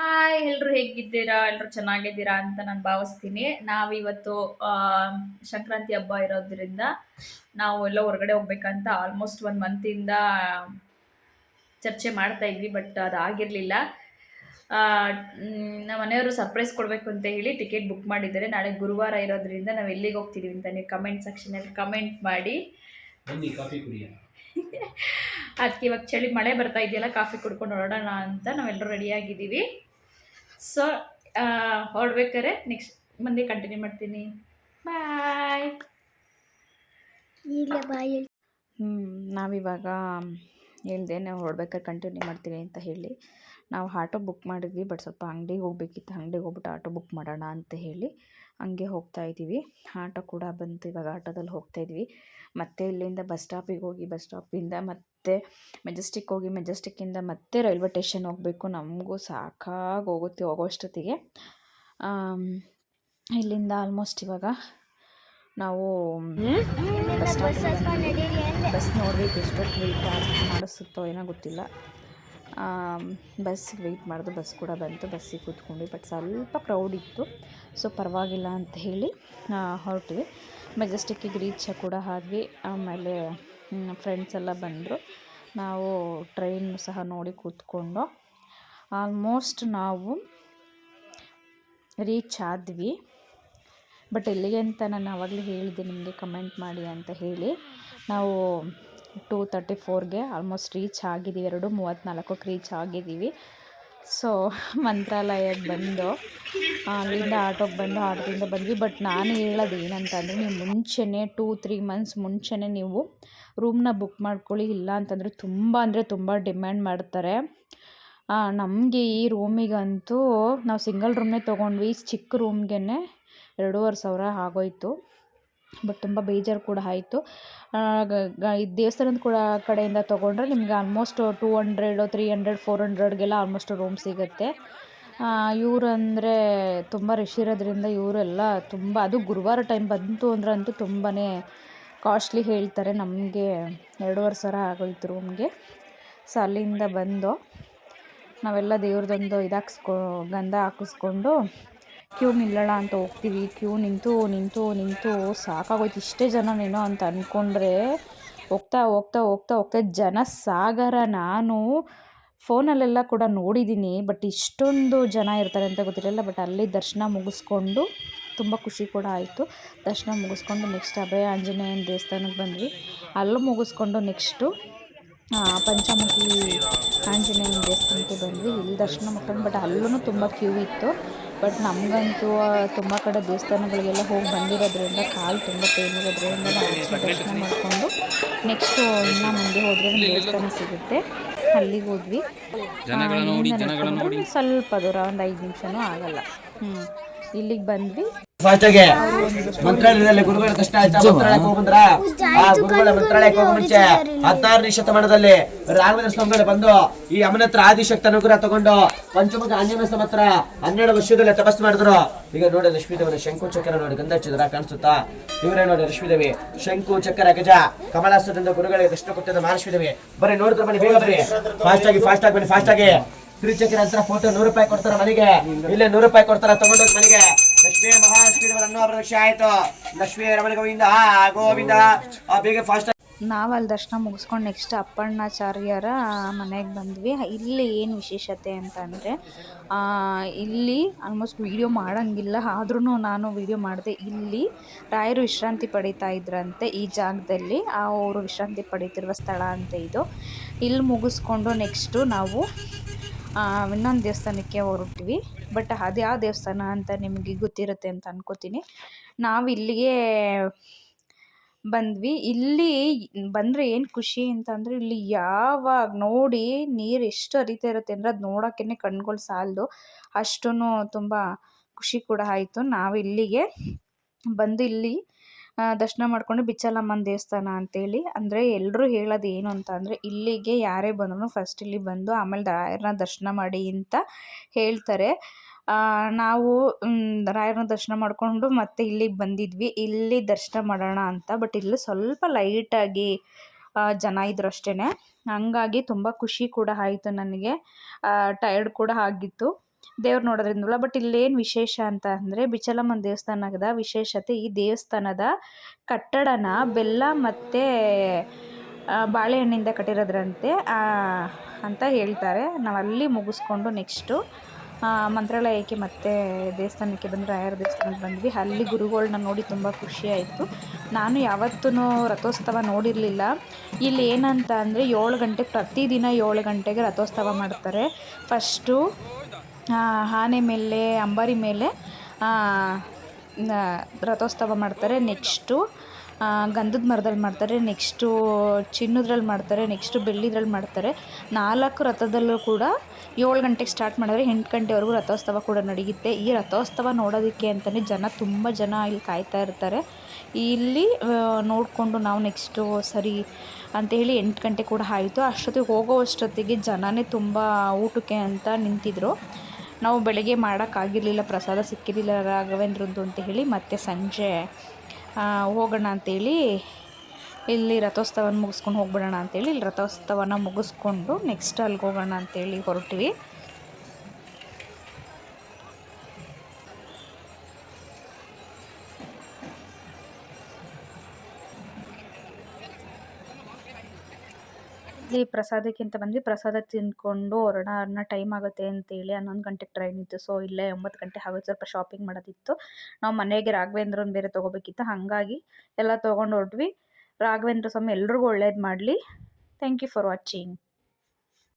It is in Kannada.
ಹಾಯ್ ಎಲ್ಲರೂ ಹೇಗಿದ್ದೀರಾ? ಎಲ್ಲರೂ ಚೆನ್ನಾಗಿದ್ದೀರಾ ಅಂತ ನಾನು ಭಾವಿಸ್ತೀನಿ. ನಾವಿವತ್ತು ಸಂಕ್ರಾಂತಿ ಹಬ್ಬ ಇರೋದ್ರಿಂದ ನಾವು ಎಲ್ಲ ಹೊರಗಡೆ ಹೋಗ್ಬೇಕಂತ ಆಲ್ಮೋಸ್ಟ್ ಒನ್ ಮಂತಿಂದ ಚರ್ಚೆ ಮಾಡ್ತಾ ಇದ್ವಿ ಬಟ್ ಅದು ಆಗಿರಲಿಲ್ಲ. ನಮ್ಮ ಮನೆಯವರು ಸರ್ಪ್ರೈಸ್ ಕೊಡಬೇಕು ಅಂತ ಹೇಳಿ ಟಿಕೆಟ್ ಬುಕ್ ಮಾಡಿದ್ದಾರೆ. ನಾಳೆ ಗುರುವಾರ ಇರೋದ್ರಿಂದ ನಾವು ಎಲ್ಲಿಗೆ ಹೋಗ್ತಿದ್ದೀವಿ ಅಂತ ನೀವು ಕಮೆಂಟ್ ಸೆಕ್ಷನಲ್ಲಿ ಕಮೆಂಟ್ ಮಾಡಿ. ಅದಕ್ಕೆ ಇವಾಗ ಚಳಿ ಮಳೆ ಬರ್ತಾ ಇದೆಯಲ್ಲ ಕಾಫಿ ಕುಡ್ಕೊಂಡು ಹೊರಡೋಣ ಅಂತ ನಾವೆಲ್ಲರೂ ರೆಡಿಯಾಗಿದ್ದೀವಿ ಸೊ ಹೊರಡ್ಬೇಕಾರೆ ನೆಕ್ಸ್ಟ್ ಮಂದಿ ಕಂಟಿನ್ಯೂ ಮಾಡ್ತೀನಿ. ಬಾಯ್ ಇಲ್ಲ ಬಾಯ್ ಹ್ಞೂ ನಾವಿವಾಗ ಹೇಳ್ದೆ ನಾವು ಹೊರಡ್ಬೇಕಾದ್ರೆ ಕಂಟಿನ್ಯೂ ಮಾಡ್ತೀವಿ ಅಂತ ಹೇಳಿ. ನಾವು ಆಟೋ ಬುಕ್ ಮಾಡಿದ್ವಿ, ಬಟ್ ಸ್ವಲ್ಪ ಅಂಗಡಿಗೆ ಹೋಗ್ಬೇಕಿತ್ತು. ಅಂಗಡಿಗೆ ಹೋಗ್ಬಿಟ್ಟು ಆಟೋ ಬುಕ್ ಮಾಡೋಣ ಅಂತ ಹೇಳಿ ಹಂಗೆ ಹೋಗ್ತಾ ಇದ್ದೀವಿ. ಆಟೋ ಕೂಡ ಬಂತು, ಇವಾಗ ಆಟೋದಲ್ಲಿ ಹೋಗ್ತಾ ಇದ್ವಿ ಮತ್ತೆ ಇಲ್ಲಿಂದ ಬಸ್ ಸ್ಟಾಪಿಗೆ ಹೋಗಿ, ಬಸ್ ಸ್ಟಾಪಿಂದ ಮತ್ತೆ ಮೆಜೆಸ್ಟಿಕ್ ಹೋಗಿ, ಮೆಜೆಸ್ಟಿಕ್ಕಿಂದ ಮತ್ತೆ ರೈಲ್ವೆ ಟೇಷನ್ ಹೋಗಬೇಕು. ನಮಗೂ ಸಾಕಾಗಿ ಹೋಗುತ್ತೆ ಹೋಗೋಷ್ಟೊತ್ತಿಗೆ ಇಲ್ಲಿಂದ ಆಲ್ಮೋಸ್ಟ್ ಇವಾಗ ನಾವು ಬಸ್ ಸ್ಟಾಪಿಂದ ಬಸ್ ನೋಡ್ಬೇಕು ಎಷ್ಟೊತ್ತು ಮಾಡಿಸುತ್ತೋ ಏನೋ ಗೊತ್ತಿಲ್ಲ. ಬಸ್ಸಿಗೆ ವೆಯ್ಟ್ ಮಾಡಿದ್ರು ಬಸ್ ಕೂಡ ಬಂತು. ಬಸ್ಸಿಗೆ ಕೂತ್ಕೊಂಡ್ವಿ ಬಟ್ ಸ್ವಲ್ಪ ಕ್ರೌಡ್ ಇತ್ತು. ಸೊ ಪರವಾಗಿಲ್ಲ ಅಂತ ಹೇಳಿ ಹೊರಟ್ವಿ. ಮೆಜೆಸ್ಟಿಕ್ಕಿಗೆ ರೀಚ್ ಕೂಡ ಆದ್ವಿ. ಆಮೇಲೆ ಫ್ರೆಂಡ್ಸ್ ಎಲ್ಲ ಬಂದರು. ನಾವು ಟ್ರೈನ್ ಸಹ ನೋಡಿ ಕೂತ್ಕೊಂಡು. ಆಲ್ಮೋಸ್ಟ್ ನಾವು ರೀಚ್ ಆದ್ವಿ. ಬಟ್ ಎಲ್ಲಿಗೆ ಅಂತ ನಾನು ಆವಾಗಲೇ ಹೇಳಿದೆ ನಿಮಗೆ ಕಮೆಂಟ್ ಮಾಡಿ ಅಂತ ಹೇಳಿ. ನಾವು ಟೂ ತರ್ಟಿ ಫೋರ್ಗೆ ಆಲ್ಮೋಸ್ಟ್ ರೀಚ್ ಆಗಿದ್ದೀವಿ, ಎರಡು ಮೂವತ್ತ್ನಾಲ್ಕಕ್ಕೆ ರೀಚ್ ಆಗಿದ್ದೀವಿ. ಸೊ, ಮಂತ್ರಾಲಯಕ್ಕೆ ಬಂದು, ಅಲ್ಲಿಂದ ಆಟೋಗೆ ಬಂದು, ಆಟೋದಿಂದ ಬಂದ್ವಿ. ಬಟ್ ನಾನು ಹೇಳೋದು ಏನಂತಂದರೆ, ನೀವು ಮುಂಚೆನೇ ಟೂ, ತ್ರೀ ಮಂತ್ಸ್ ಮುಂಚೆನೇ ನೀವು ರೂಮ್ನ ಬುಕ್ ಮಾಡ್ಕೊಳ್ಳಿ. ಇಲ್ಲ ಅಂತಂದರೆ ತುಂಬ ಅಂದರೆ ತುಂಬ ಡಿಮ್ಯಾಂಡ್ ಮಾಡ್ತಾರೆ. ನಮಗೆ ಈ ರೂಮಿಗಂತೂ ನಾವು ಸಿಂಗಲ್ ರೂಮ್ನೇ ತೊಗೊಂಡ್ವಿ, ಚಿಕ್ಕ ರೂಮ್ಗೆ ಎರಡೂವರೆ ಸಾವಿರ ಆಗೋಯ್ತು. ಬಟ್ ತುಂಬ ಬೇಜಾರು ಕೂಡ ಆಯಿತು. ಇದು ದೇವಸ್ಥಾನದ ಕೂಡ ಕಡೆಯಿಂದ ತೊಗೊಂಡ್ರೆ ನಿಮಗೆ almost two hundred three hundred four ಹಂಡ್ರೆಡ್ಗೆಲ್ಲ almost room ಸಿಗುತ್ತೆ. ಇವರು ಅಂದರೆ ತುಂಬ ರಶ್ ಇರೋದ್ರಿಂದ ಇವರೆಲ್ಲ ತುಂಬ, ಅದು ಗುರುವಾರ ಟೈಮ್ ಬಂತು ಅಂದ್ರೆ ಅಂತೂ ತುಂಬಾ ಕಾಸ್ಟ್ಲಿ ಹೇಳ್ತಾರೆ. ನಮಗೆ ಎರಡೂವರೆ ಸಾವಿರ ಆಗೋಯ್ತು ರೂಮ್ಗೆ ಸೊ ಅಲ್ಲಿಂದ ಬಂದು ನಾವೆಲ್ಲ ದೇವ್ರದೊಂದು ಇದಾಕ್ಸ್ಕೊ, ಗಂಧ ಹಾಕಿಸ್ಕೊಂಡು ಕ್ಯೂ ನಿಲ್ಲೋಣ ಅಂತ ಹೋಗ್ತೀವಿ. ಕ್ಯೂ ನಿಂತು ನಿಂತು ನಿಂತು ಸಾಕಾಗೋಯ್ತು. ಇಷ್ಟೇ ಜನನೇನೋ ಅಂತ ಅಂದ್ಕೊಂಡ್ರೆ ಹೋಗ್ತಾ ಹೋಗ್ತಾ ಹೋಗ್ತಾ ಹೋಗ್ತಾ ಜನ ಸಾಗರ ನಾನು ಫೋನಲ್ಲೆಲ್ಲ ಕೂಡ ನೋಡಿದ್ದೀನಿ. ಬಟ್ ಇಷ್ಟೊಂದು ಜನ ಇರ್ತಾರೆ ಅಂತ ಗೊತ್ತಿರಲಿಲ್ಲ. ಬಟ್ ಅಲ್ಲಿ ದರ್ಶನ ಮುಗಿಸ್ಕೊಂಡು ತುಂಬ ಖುಷಿ ಕೂಡ ಆಯಿತು. ದರ್ಶನ ಮುಗಿಸ್ಕೊಂಡು ನೆಕ್ಸ್ಟ್ ಅಭಯ ಆಂಜನೇಯನ ದೇವಸ್ಥಾನಕ್ಕೆ ಬಂದ್ವಿ. ಅಲ್ಲೂ ಮುಗಿಸ್ಕೊಂಡು ನೆಕ್ಸ್ಟು ಪಂಚಮುಖಿ ಆಂಜನೇಯನ ದೇವಸ್ಥಾನಕ್ಕೆ ಬಂದ್ವಿ. ಇಲ್ಲಿ ದರ್ಶನ ಮಾಡ್ಕೊಂಡು ಬಟ್ ಅಲ್ಲೂ ತುಂಬ ಕ್ಯೂ ಇತ್ತು. ಬಟ್ ನಮಗಂತೂ ತುಂಬ ಕಡೆ ದೇವಸ್ಥಾನಗಳಿಗೆಲ್ಲ ಹೋಗಿ ಬಂದಿರೋದ್ರಿಂದ ಕಾಲು ತುಂಬ ಪೇನ್ ಇರೋದ್ರಿಂದ ನಾವು ದರ್ಶನ ಮಾಡಿಕೊಂಡು ನೆಕ್ಸ್ಟು ಇನ್ನು ಮುಂದೆ ಹೋದರೆ ದೇವಸ್ಥಾನ ಸಿಗುತ್ತೆ. ಅಲ್ಲಿಗೆ ಹೋದ್ವಿ. ಸ್ವಲ್ಪ ದೂರ ಒಂದು ಐದು ನಿಮಿಷನೂ ಆಗಲ್ಲ. ಹ್ಞೂ ಇಲ್ಲಿಗೆ ಬಂದ್ವಿ. ಫಾಸ್ಟಾಗೆ. ಮಂತ್ರಾಲಯದಲ್ಲಿ ಗುರುಗಳ ಕಷ್ಟ ಆಯ್ತಾ? ಮಂತ್ರಾಲಯಕ್ಕೆ ಹೋಗ್ಬಂದ್ರ? ಆ ಗುರುಗಳ ಮಂತ್ರಾಲಯಕ್ಕೆ ಹೋಗೋ ಮುಂಚೆ ಹತ್ತಾರನೇ ಶತಮಾನದಲ್ಲಿ ರಾಘವೇಂದ್ರ ಸ್ವಾಮಿಗಳು ಬಂದು ಈ ಅಮ್ಮನ ಹತ್ರ ಆದಿಶಕ್ತಿ ಅನುಗ್ರಹ ತಗೊಂಡು ಪಂಚಮುಖ ಆಂಜನೇಯ ಸಮತ್ರ ಹತ್ರ ಹನ್ನೆರಡು ವರ್ಷದಲ್ಲಿ ತಪಸ್ಸು ಮಾಡಿದ್ರು. ಈಗ ನೋಡಿ ಲಕ್ಷ್ಮೀದೇವರ ಶಂಕು ಚಕ್ರ ನೋಡಿ ಗಂಧ ಹಚ್ಚಿದ್ರ ಕಾಣಿಸುತ್ತಾ? ಇವರೇ ನೋಡಿ ಲಕ್ಷ್ಮೀದೇವಿ. ಶಂಕು ಚಕ್ರ ಗಜ ಕಮಲಾಸದಿಂದ ಗುರುಗಳಿಗೆ ದರ್ಶನ ಕೊಟ್ಟಿದ್ದ ಮಹಾಲಕ್ಷ್ಮೀದೇವಿ. ಬರೀ ನೋಡಿದ್ರೆ ಬನ್ನಿ ಬೇಗ ಬರೀ ಫಾಸ್ಟ್ ಆಗಿ ಫಾಸ್ಟ್ ಆಗಿ ಬನ್ನಿ ಫಾಸ್ಟ್ ಆಗಿ. ತ್ರಿಚಕ್ರ ಹತ್ರ ಫೋಟೋ ನೂರು ರೂಪಾಯಿ ಕೊಡ್ತಾರ ಮನೆಗೆ. ಇಲ್ಲೇ ನೂರು ರೂಪಾಯಿ ಕೊಡ್ತಾರ, ತಗೊಂಡೋಗಿ ಮನೆಗೆ. ಲಕ್ಷ್ಮೀ ಮಹಾಲಕ್ಷ್ಮೀ ಅನ್ನೋ ಆಯ್ತು. ಲಕ್ಷ್ಮೀ ರಮಣ ಗೋವಿಂದ ಆ ಗೋವಿಂದ, ಆ, ಬೇಗ ಫಾಸ್ಟ್ ನಾವು ಅಲ್ಲಿ ದರ್ಶನ ಮುಗಿಸ್ಕೊಂಡು ನೆಕ್ಸ್ಟ್ ಅಪ್ಪಣ್ಣಾಚಾರ್ಯರ ಮನೆಗೆ ಬಂದ್ವಿ. ಇಲ್ಲಿ ಏನು ವಿಶೇಷತೆ ಅಂತಂದರೆ ಇಲ್ಲಿ ಆಲ್ಮೋಸ್ಟ್ ವೀಡಿಯೋ ಮಾಡೋಂಗಿಲ್ಲ. ಆದ್ರೂ ನಾನು ವೀಡಿಯೋ ಮಾಡಿದೆ. ಇಲ್ಲಿ ರಾಯರು ವಿಶ್ರಾಂತಿ ಪಡೀತಾ ಇದ್ರಂತೆ ಈ ಜಾಗದಲ್ಲಿ. ಅವರು ವಿಶ್ರಾಂತಿ ಪಡೀತಿರುವ ಸ್ಥಳ ಅಂತ ಇದು. ಇಲ್ಲಿ ಮುಗಿಸ್ಕೊಂಡು ನೆಕ್ಸ್ಟು ನಾವು ಇನ್ನೊಂದು ದೇವಸ್ಥಾನಕ್ಕೆ ಹೊರಟ್ವಿ. ಬಟ್ ಅದು ಯಾವ ದೇವಸ್ಥಾನ ಅಂತ ನಿಮಗೆ ಗೊತ್ತಿರುತ್ತೆ ಅಂತ ಅನ್ಕೋತೀನಿ. ನಾವು ಇಲ್ಲಿಗೆ ಬಂದ್ವಿ. ಇಲ್ಲಿ ಬಂದರೆ ಏನು ಖುಷಿ ಅಂತಂದರೆ ಇಲ್ಲಿ ಯಾವಾಗ ನೋಡಿ ನೀರು ಎಷ್ಟು ಹರಿತಾ ಇರುತ್ತೆ ಅಂದರೆ ಅದು ನೋಡೋಕ್ಕೇ ಕಣ್ಗಳು ಸಾಲದು. ಅಷ್ಟೂ ತುಂಬ ಖುಷಿ ಕೂಡ ಆಯಿತು. ನಾವು ಇಲ್ಲಿಗೆ ಬಂದು ಇಲ್ಲಿ ದರ್ಶನ ಮಾಡಿಕೊಂಡು ಬಿಚ್ಚಲಮ್ಮನ ದೇವಸ್ಥಾನ ಅಂತೇಳಿ. ಅಂದರೆ ಎಲ್ಲರೂ ಹೇಳೋದು ಏನು ಅಂತ ಅಂದರೆ, ಇಲ್ಲಿಗೆ ಯಾರೇ ಬಂದ್ರೂ ಫಸ್ಟ್ ಇಲ್ಲಿ ಬಂದು ಆಮೇಲೆ ರಾಯರನ್ನ ದರ್ಶನ ಮಾಡಿ ಅಂತ ಹೇಳ್ತಾರೆ. ನಾವು ರಾಯರನ್ನ ದರ್ಶನ ಮಾಡಿಕೊಂಡು ಮತ್ತೆ ಇಲ್ಲಿಗೆ ಬಂದಿದ್ವಿ. ಇಲ್ಲಿ ದರ್ಶನ ಮಾಡೋಣ ಅಂತ. ಬಟ್ ಇಲ್ಲಿ ಸ್ವಲ್ಪ ಲೈಟಾಗಿ ಜನ ಇದ್ರು ಅಷ್ಟೇ ಹಂಗಾಗಿ ತುಂಬ ಖುಷಿ ಕೂಡ ಆಯಿತು ನನಗೆ. ಟಯರ್ಡ್ ಕೂಡ ಆಗಿತ್ತು. ದೇವ್ರು ನೋಡೋದ್ರಿಂದಲ್ಲ ಬಟ್ ಇಲ್ಲೇನು ವಿಶೇಷ ಅಂತ ಅಂದರೆ ಬಿಚಲಮ್ಮನ ದೇವಸ್ಥಾನದ ವಿಶೇಷತೆ ಈ ದೇವಸ್ಥಾನದ ಕಟ್ಟಡನ ಬೆಲ್ಲ ಮತ್ತು ಬಾಳೆಹಣ್ಣಿಂದ ಕಟ್ಟಿರೋದ್ರಂತೆ ಅಂತ ಹೇಳ್ತಾರೆ. ನಾವು ಅಲ್ಲಿ ಮುಗಿಸ್ಕೊಂಡು ನೆಕ್ಸ್ಟು ಮಂತ್ರಾಲಯಕ್ಕೆ ಮತ್ತೆ ದೇವಸ್ಥಾನಕ್ಕೆ ಬಂದು ರಾಯರ ದೇವಸ್ಥಾನಕ್ಕೆ ಬಂದ್ವಿ. ಅಲ್ಲಿ ಗುರುಗಳನ್ನ ನೋಡಿ ತುಂಬ ಖುಷಿಯಾಯಿತು ನಾನು ಯಾವತ್ತೂ ರಥೋತ್ಸವ ನೋಡಿರಲಿಲ್ಲ. ಇಲ್ಲಿ ಏನಂತ ಅಂದರೆ ಏಳು ಗಂಟೆ, ಪ್ರತಿದಿನ ಏಳು ಗಂಟೆಗೆ ರಥೋತ್ಸವ ಮಾಡ್ತಾರೆ. ಫಸ್ಟು ಆನೆ ಮೇಲೆ, ಅಂಬಾರಿ ಮೇಲೆ ರಥೋತ್ಸವ ಮಾಡ್ತಾರೆ ನೆಕ್ಸ್ಟು ಗಂಧದ ಮರದಲ್ಲಿ ಮಾಡ್ತಾರೆ, ನೆಕ್ಸ್ಟು ಚಿನ್ನದ್ರಲ್ಲಿ ಮಾಡ್ತಾರೆ, ನೆಕ್ಸ್ಟು ಬೆಳ್ಳಿದ್ರಲ್ಲಿ ಮಾಡ್ತಾರೆ. ನಾಲ್ಕು ರಥದಲ್ಲೂ ಕೂಡ ಏಳು ಗಂಟೆಗೆ ಸ್ಟಾರ್ಟ್ ಮಾಡಿದ್ರೆ ಎಂಟು ಗಂಟೆವರೆಗೂ ರಥೋತ್ಸವ ಕೂಡ ನಡೆಯುತ್ತೆ. ಈ ರಥೋತ್ಸವ ನೋಡೋದಕ್ಕೆ ಅಂತಲೇ ಜನ, ತುಂಬ ಜನ ಇಲ್ಲಿ ಕಾಯ್ತಾ ಇರ್ತಾರೆ. ಇಲ್ಲಿ ನೋಡಿಕೊಂಡು ನಾವು ನೆಕ್ಸ್ಟು ಸರಿ ಅಂತೇಳಿ ಎಂಟು ಗಂಟೆ ಕೂಡ ಆಯಿತು. ಅಷ್ಟೊತ್ತಿಗೆ ಹೋಗೋ ಅಷ್ಟೊತ್ತಿಗೆ ಜನನೇ ತುಂಬ ಊಟಕ್ಕೆ ಅಂತ ನಿಂತಿದ್ರು. ನಾವು ಬೆಳಗ್ಗೆ ಮಾಡೋಕ್ಕಾಗಿರಲಿಲ್ಲ, ಪ್ರಸಾದ ಸಿಕ್ಕಿರಲಿಲ್ಲ ರಾಘವೇಂದ್ರದ್ದು ಅಂತ ಹೇಳಿ ಮತ್ತೆ ಸಂಜೆ ಹೋಗೋಣ ಅಂತೇಳಿ ಇಲ್ಲಿ ರಥೋತ್ಸವನ ಮುಗಿಸ್ಕೊಂಡು ಹೋಗ್ಬಿಡೋಣ ಅಂತೇಳಿ ಇಲ್ಲಿ ರಥೋತ್ಸವನ ಮುಗಿಸ್ಕೊಂಡು ನೆಕ್ಸ್ಟ್ ಅಲ್ಲಿಗೆ ಹೋಗೋಣ ಅಂತೇಳಿ ಹೊರಟ್ವಿ. ಇಲ್ಲಿ ಪ್ರಸಾದಕ್ಕಿಂತ ಬಂದ್ವಿ, ಪ್ರಸಾದ ತಿಂದ್ಕೊಂಡು ಹೊರಡೋಣ ಅನ್ನ ಟೈಮ್ ಆಗುತ್ತೆ ಅಂತೇಳಿ ಹನ್ನೊಂದು ಗಂಟೆಗೆ ಟ್ರೈನ್ ಇತ್ತು. ಸೊ ಇಲ್ಲೇ ಒಂಬತ್ತು ಗಂಟೆ ಹಾಗೆ ಸ್ವಲ್ಪ ಶಾಪಿಂಗ್ ಮಾಡೋದಿತ್ತು. ನಾವು ಮನೆಗೆ ರಾಘವೇಂದ್ರನ್ ಬೇರೆ ತೊಗೋಬೇಕಿತ್ತು. ಹಾಗಾಗಿ ಎಲ್ಲ ತೊಗೊಂಡು ಹೊರಟ್ವಿ. ರಾಘವೇಂದ್ರ ಸ್ವಾಮಿ ಎಲ್ರಿಗೂ ಒಳ್ಳೇದು ಮಾಡಲಿ. Thank you for watching